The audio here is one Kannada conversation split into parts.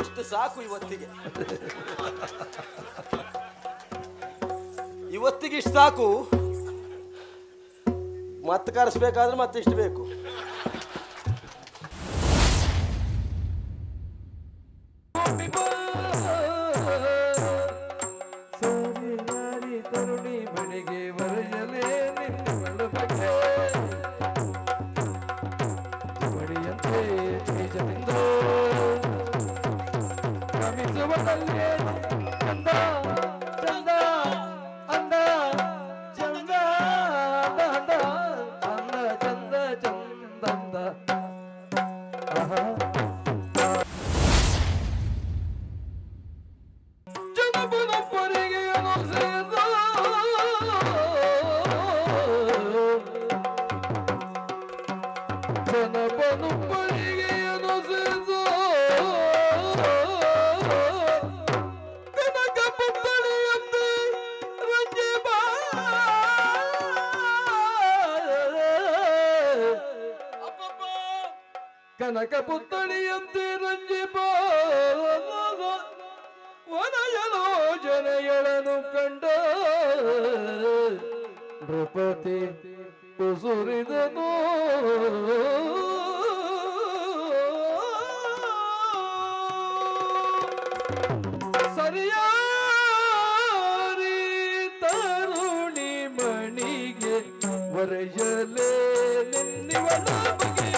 ಇಷ್ಟು ಸಾಕು ಇವತ್ತಿಗೆ. ಇವತ್ತಿಗೆ ಇಷ್ಟು ಸಾಕು. ಮತ್ತೆ ಕರೆಸ್ಬೇಕಾದ್ರೆ ಮತ್ತೆ ಇಷ್ಟು ಬೇಕು. ಕನಕ ಪುತ್ತಣಿಯಂತೆ ರಂಜಿ ವನಯಲೋಚನೆಗಳನ್ನು ಕಂಡ ನೃಪತಿ ಉಸುರಿದನು. ಸರಿಯಾರಿ ತರುಣಿ ಮಣಿಗೆ ವರೆಯಲೇ ನಿನ್ನಿವನ ಬಗೆ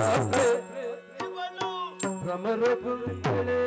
Sabri Ramar Bulbul'e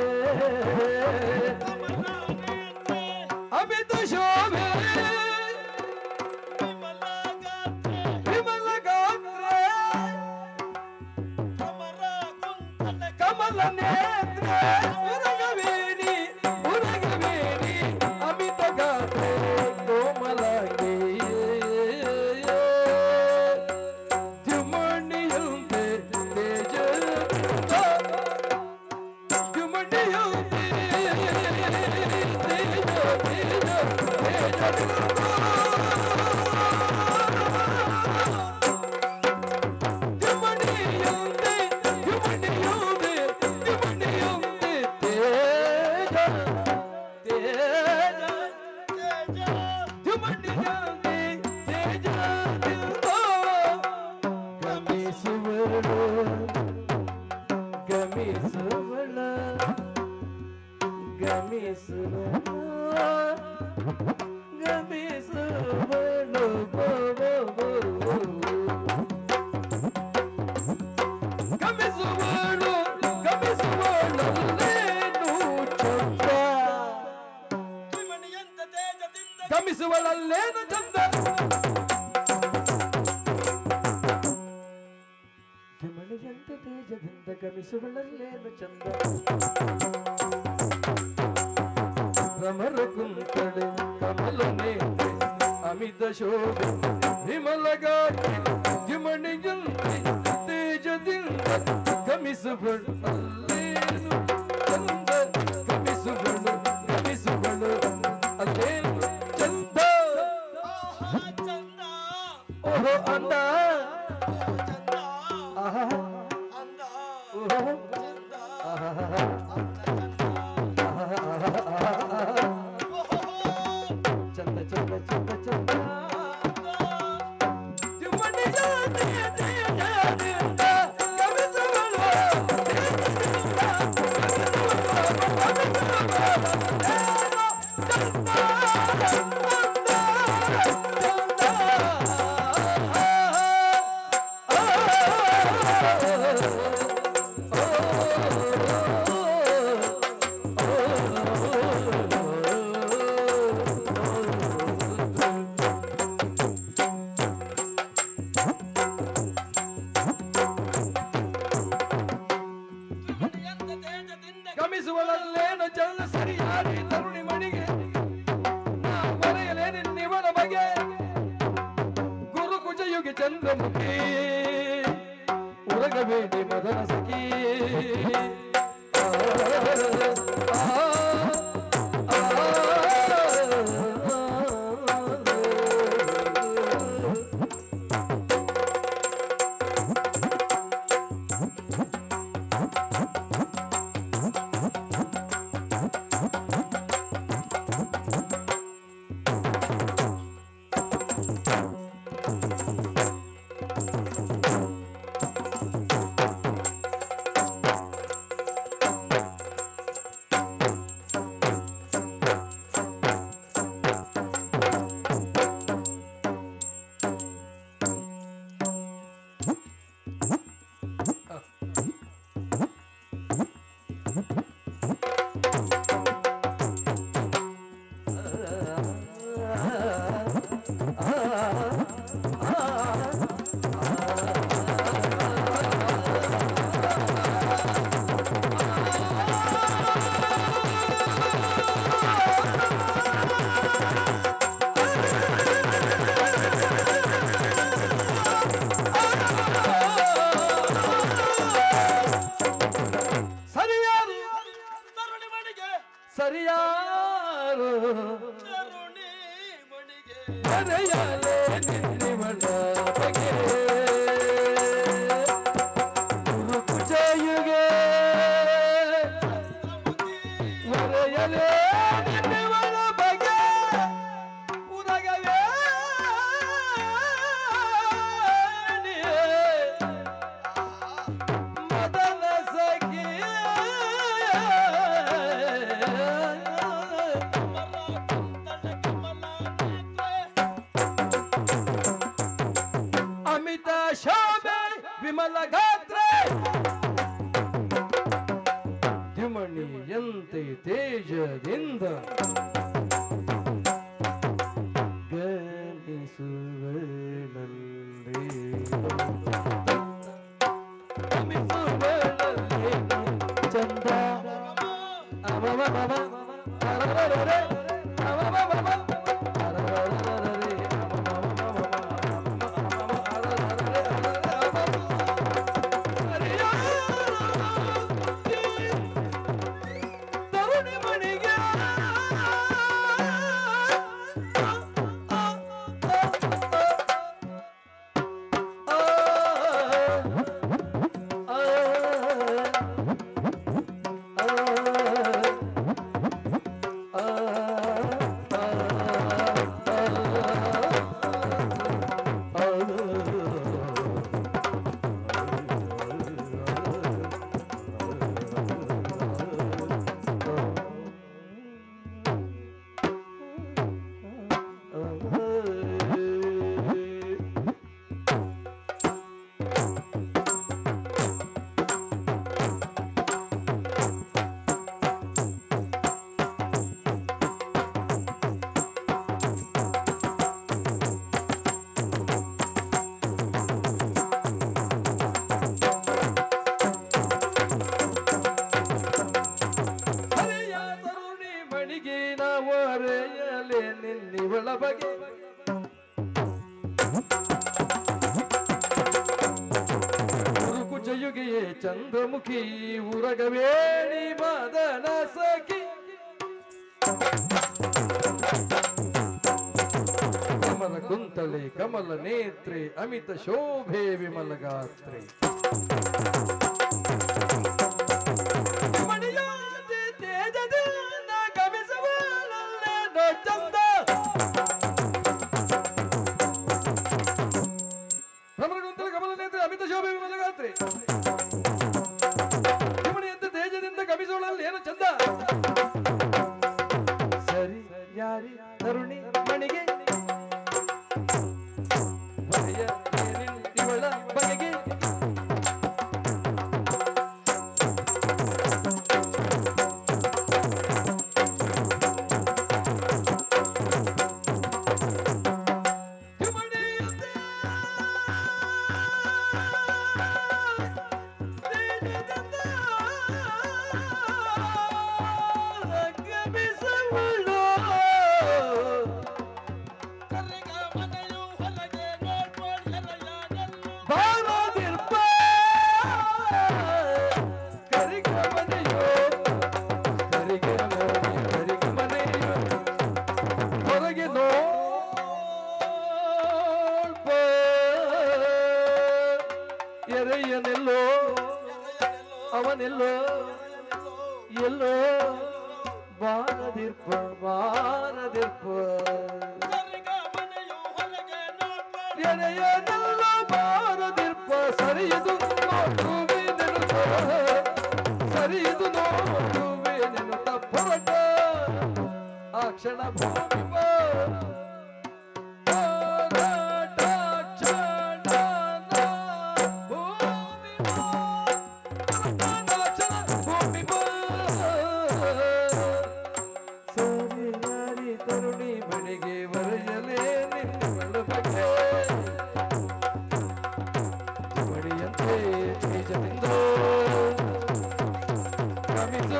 ಅಲ್ಲೇನು ಚಂದ ಕೆಮಣಿಯಂತ ತೇಜದಿಂದ ಗಮಿಸುವಳಲ್ಲೇನು ಚಂದ ಭ್ರಮರ ಕುಂತಳೆ ಕಮಲ ನೇತೆ ಅಮಿತ ಶೋಭ ವಿಮಲ ಗಾತ್ರಿ ಜಿಮಣಿಯಂತೆ ತೇಜದಿಂದ ಗಮಿಸುವಳಲ್ಲೇನು Yeah. मदन सकी ವಿಮಲ ಗಾತ್ರೆ ಧಿಮಣಿಯಂತೆ ತೇಜದಿಂದ ಒರೆಯಲೆ ನಿನ್ನಿವಳ ಬಗೆ ಕುಚಯುಗಿಯೇ ಚಂದ್ರಮುಖಿ ಉರಗವೇಣಿ ಮದನ ಸಖಿ ಕಮಲ ಕುಂತಳೆ ಕಮಲ ನೇತ್ರೆ ಅಮಿತ ಶೋಭೆ ವಿಮಲ ಗಾತ್ರೆ Pedro. ನೋಡ್ಬೋಳ್ ಎನೆಯನೆಲ್ಲ ಬಾರದಿರ್ಪ ಸರಿಯದು ನೋಡುವೆ ನೆನಪ ಸರಿಯದು ನೋಡುವೆ ನೆನಪ ಹೊರಟ ಆ ಕ್ಷಣ ಭೂಮಿ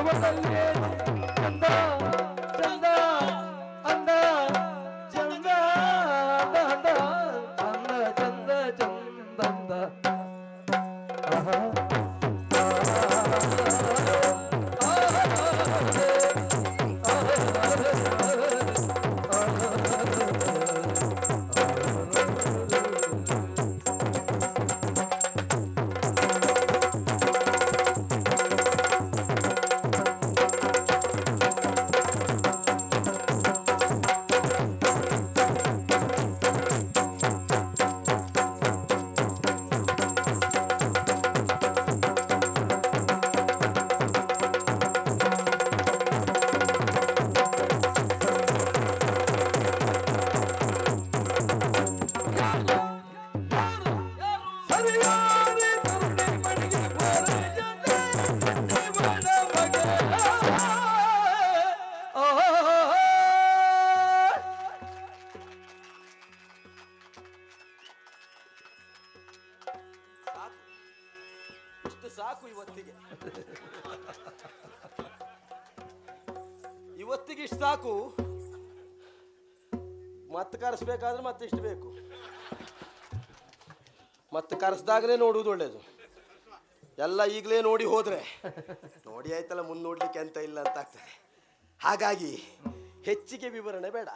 またねー ಇಷ್ಟು ಸಾಕು ಇವತ್ತಿಗೆ. ಇವತ್ತಿಗೆ ಇಷ್ಟು ಸಾಕು. ಮತ್ತೆ ಕರೆಸ್ಬೇಕಾದ್ರೆ ಮತ್ತೆ ಇಷ್ಟು ಬೇಕು. ಮತ್ತೆ ಕರೆಸ್ದಾಗಲೇ ನೋಡುವುದು ಒಳ್ಳೇದು. ಎಲ್ಲ ಈಗಲೇ ನೋಡಿ ಹೋದ್ರೆ. ನೋಡಿ ಆಯ್ತಲ್ಲ, ಮುಂದೆ ನೋಡ್ಲಿಕ್ಕೆ ಅಂತ ಇಲ್ಲ ಅಂತ ಆಗ್ತದೆ. ಹಾಗಾಗಿ ಹೆಚ್ಚಿಗೆ ವಿವರಣೆ ಬೇಡ.